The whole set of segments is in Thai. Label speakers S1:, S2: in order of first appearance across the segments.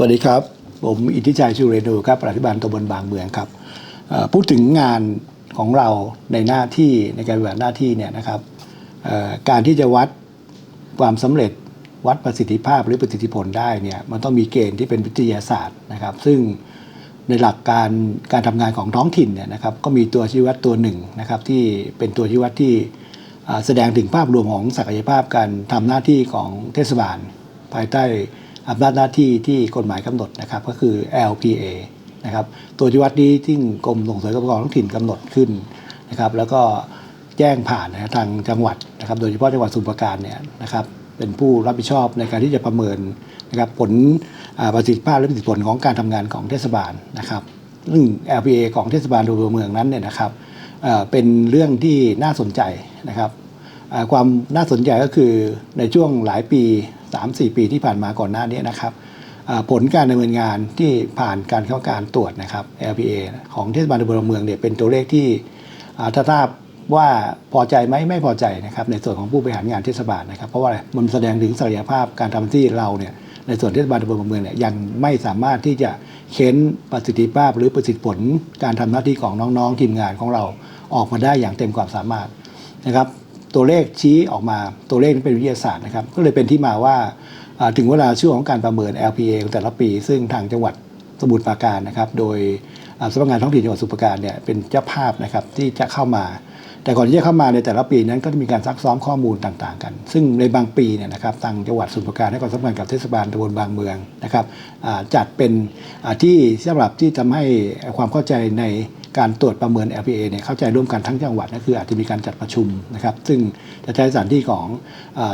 S1: วัสดีครับ ผมอิทธิชัยชูเรนูครับปฏิบัติตำบลบางเมืองครับพูดถึงงานของเราในหน้าที่ในการปฏิบัติหน้าที่เนี่ยนะครับการที่จะวัดความสำเร็จวัดประสิทธิภาพหรือประสิทธิผลได้เนี่ยมันต้องมีเกณฑ์ที่เป็นวิทยาศาสตร์นะครับ ซึ่งในหลักการการทำงานของท้องถิ่นเนี่ยนะครับก็มีตัวชี้วัดตัวหนึ่งนะครับที่เป็นตัวชี้วัดที่แสดงถึงภาพรวมของศักยภาพการทำหน้าที่ของเทศบาล ภายใต้ อำนาจหน้าที่ที่กฎหมายกำหนดนะครับก็คือ LPA นะครับตัวชี้วัดนี้ที่กรมส่งเสริมการปกครองท้องถิ่นกำหนดขึ้นนะครับแล้วก็แจ้งผ่านนะทางจังหวัดนะครับโดยเฉพาะจังหวัดสุพรราการเนี่ยนะครับเป็นผู้รับผิดชอบในการที่จะประเมินนะครับผลประสิทธิภาพและประสิทธิผลของการทำงานของเทศบาลนะครับซึ่ง LPA ของเทศบาลตัวเมืองนั้นเนี่ยนะครับเป็นเรื่องที่น่าสนใจนะครับความน่าสนใจก็คือในช่วงหลายปี 3-4 ปีที่ผ่านมาก่อนหน้านี้นะครับผลการดำเนินงานที่ผ่านการเข้าการตรวจนะครับ LPA ของเทศบาลตำบลเมืองเนี่ยเป็นตัวเลขที่ถ้าทราบว่าพอใจไหมไม่พอใจนะครับในส่วนของผู้บริหารงานเทศบาลนะครับ เพราะว่าอะไรมันแสดงถึงศักยภาพการทำหน้าที่เราเนี่ยในส่วนเทศบาลตำบลเมืองเนี่ยยังไม่สามารถที่จะเค้นประสิทธิภาพ หรือประสิทธิผลการทำหน้าที่ของน้องๆทีมงานของเราออกมาได้อย่างเต็มความสามารถนะครับ ตัวเลขชี้ออกมาตัวเลขนี้เป็นวิทยาศาสตร์นะครับ ก็เลยเป็นที่มาว่าถึงเวลาช่วงของการประเมิน LPA ของแต่ละปี ซึ่งทางจังหวัดสมุทรปราการนะครับ โดยสำนักงานท้องถิ่นจังหวัดสมุทรปราการเนี่ยเป็นเจ้าภาพนะครับที่จะเข้ามา แต่ก่อนที่จะเข้ามาในแต่ละปีนั้นก็จะมีการซักซ้อมข้อมูลต่างๆ กัน ซึ่งในบางปีเนี่ยนะครับทางจังหวัดสมุทรปราการให้ความสำคัญกับเทศบาลตำบลบางเมืองนะครับจัดเป็นที่สำหรับที่ทำให้ความเข้าใจใน การตรวจประเมิน LPA เนี่ยเข้าใจร่วมกันทั้งจังหวัดนั่นคืออาจจะมีการจัดประชุมนะครับ ซึ่งจะใช้สถานที่ของ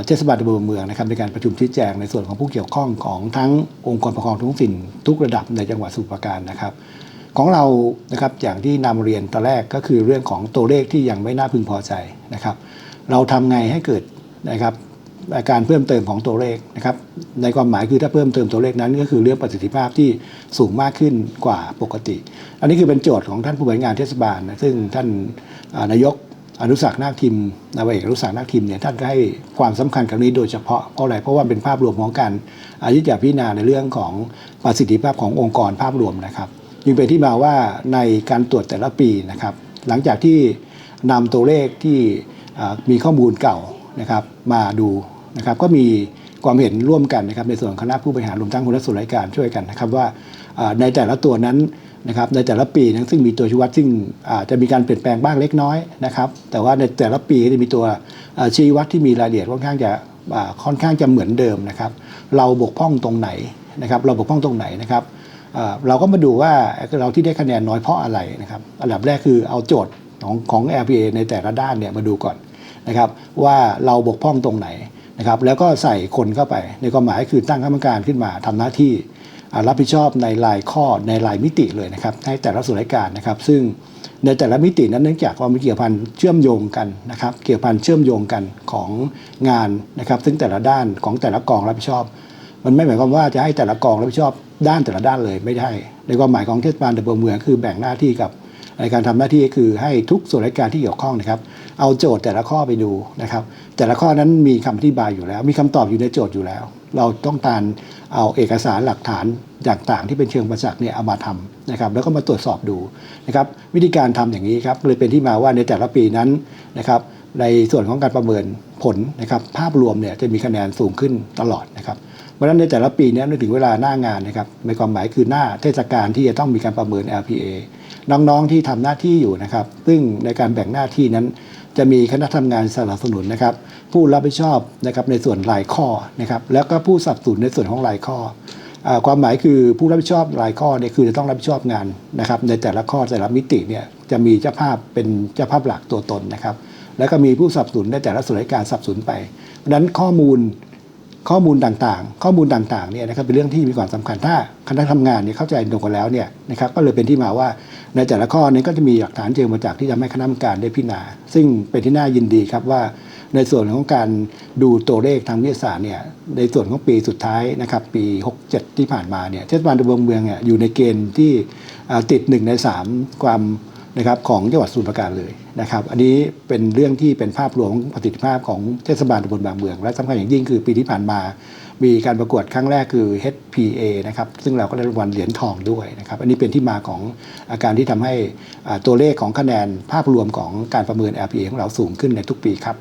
S1: เทศบาลตำบลเมืองนะครับในการประชุมชี้แจงในส่วนของผู้เกี่ยวข้องของทั้งองค์กรปกครองท้องถิ่นทุกระดับในจังหวัดสมุทรราการนะครับของเรานะครับอย่างที่นำเรียนตอนแรกก็คือเรื่องของตัวเลขที่ยังไม่น่าพึงพอใจนะครับ เราทำไงให้เกิดนะครับ การเพิ่มเติมของตัวเลขนะครับในความหมายคือถ้าเพิ่มเติมตัวเลขนั้น ก็คือเรื่องประสิทธิภาพที่สูงมากขึ้นกว่าปกติ อันนี้คือเป็นโจทย์ของท่านผู้บริหารเทศบาลนะซึ่งท่านนายกอนุสักนาคทิมนาวเอกอนุสักนาคทิมเนี่ยท่านก็ให้ความสำคัญกับนี้โดยเฉพาะเพราะอะไรเพราะว่าเป็นภาพรวมของการอายุจะพิจารณาในเรื่องของประสิทธิภาพขององค์กรภาพรวมนะครับจึงเป็นที่มาว่าในการตรวจแต่ละปีนะครับ หลังจากที่นำตัวเลขที่มีข้อมูลเก่านะครับมาดู นะครับก็มีความเห็นร่วมกันนะครับในส่วนคณะผู้บริหารรวมทั้งหัวหน้าส่วนราชการช่วยกันนะครับว่าในแต่ละตัวนั้นนะครับในแต่ละปีนั้นซึ่งมีตัวชี้วัดซึ่งอาจจะมีการเปลี่ยนแปลงบ้างเล็กน้อยนะครับแต่ว่าในแต่ละปีจะมีตัวชี้วัดที่มีรายละเอียดค่อนข้างจะค่อนข้างจะเหมือนเดิมนะครับ เราบกพร่องตรงไหนนะครับ เราบกพร่องตรงไหนนะครับเอ่อเราก็มาดูว่าเราที่ได้คะแนนน้อยเพราะอะไรนะครับอันดับแรกคือเอาโจทย์ของของ LPA ในแต่ละด้านเนี่ยมาดูก่อนนะครับว่าเราบกพร่องตรงไหน นะครับแล้วก็ใส่คนเข้าไป ในความหมายคือตั้งคณะกรรมการขึ้นมาทำหน้าที่รับผิดชอบในรายข้อในรายมิติเลยนะครับให้แต่ละส่วนราชการนะครับ ซึ่งในแต่ละมิตินั้นเนื่องจากว่ามีเกี่ยวพันเชื่อมโยงกันนะครับ เกี่ยวพันเชื่อมโยงกันของงานนะครับ ซึ่งแต่ละด้านของแต่ละกองรับผิดชอบ มันไม่หมายความว่าจะให้แต่ละกองรับผิดชอบด้านแต่ละด้านเลยไม่ได้ในความหมายของเทศบาลตำบลเมืองคือแบ่งหน้าที่กับ ในการทำหน้าที่ก็คือให้ทุกส่วนราชการที่เกี่ยวข้องนะครับ เอาโจทย์แต่ละข้อไปดูนะครับ แต่ละข้อนั้นมีคำอธิบายอยู่แล้ว มีคำตอบอยู่ในโจทย์อยู่แล้ว เราต้องการเอาเอกสารหลักฐานต่างๆที่เป็นเชิงประจักษ์เนี่ยเอามาทำนะครับ แล้วก็มาตรวจสอบดูนะครับวิธีการทำอย่างนี้ครับเลยเป็นที่มาว่าในแต่ละปีนั้นนะครับในส่วนของการประเมินผลนะครับภาพรวมเนี่ยจะมีคะแนนสูงขึ้นตลอดนะครับเพราะฉะนั้นในแต่ละปีนี้นึกถึงเวลาหน้างานนะครับในความหมายคือหน้าเทศกาลที่จะต้องมีการประเมิน LPA น้องๆที่ทำหน้าที่อยู่นะครับ ซึ่งในการแบ่งหน้าที่นั้น จะมีคณะทำงานสนับสนุนนะครับ ผู้รับผิดชอบนะครับในส่วนรายข้อนะครับ แล้วก็ผู้สนับสนุนในส่วนของรายข้ออความหมายคือผู้รับผิดชอบรายข้อเนี่ยคือจะต้องรับผิดชอบงานนะครับ ในแต่ละข้อแต่ละมิติเนี่ยจะมีเจ้าภาพเป็นเจ้าภาพหลักตัวตนนะครับ แล้วก็มีผู้สนับสนุนในแต่ละส่วนราชการสนับสนุนไปเพราะนั้นข้อมูลข้อมูลต่างๆ ข้อมูลต่างๆเนี่ยนะครับเป็นเรื่องที่มีความสำคัญถ้าคณะทำงานเนี่ยเข้าใจตรงกันแล้วเนี่ยนะครับก็เลยเป็นที่มาว่า ในแต่ละข้อนี้ก็จะมีหลักฐานเชิงประจักษ์ที่ทำให้คณะกรรมการได้พิจารณา ซึ่งเป็นที่น่ายินดีครับว่าในส่วนของการดูตัวเลขทางวิทยาศาสตร์เนี่ยในส่วนของปีสุดท้ายนะครับปี 67 ที่ผ่านมาเนี่ยเทศบาลตำบลเมืองเนี่ยอยู่ในเกณฑ์ที่ติดหนึ่งในสามความ นะครับของจังหวัดสมุพรปราการเลยนะครับ อันนี้เป็นเรื่องที่เป็นภาพรวมของประสิทธิภาพของเทศบาลตำบลบางเมือง และสำคัญอย่างยิ่งคือปีที่ผ่านมา มีการประกวดครั้งแรกคือ HPA นะครับซึ่งเราก็ได้รางวัลเหรียญทองด้วยนะครับอันนี้เป็นที่มาของอาการที่ทำให้ตัวเลขของคะแนนภาพรวมของการประเมิน LPA ของเราสูงขึ้นในทุกปีครับ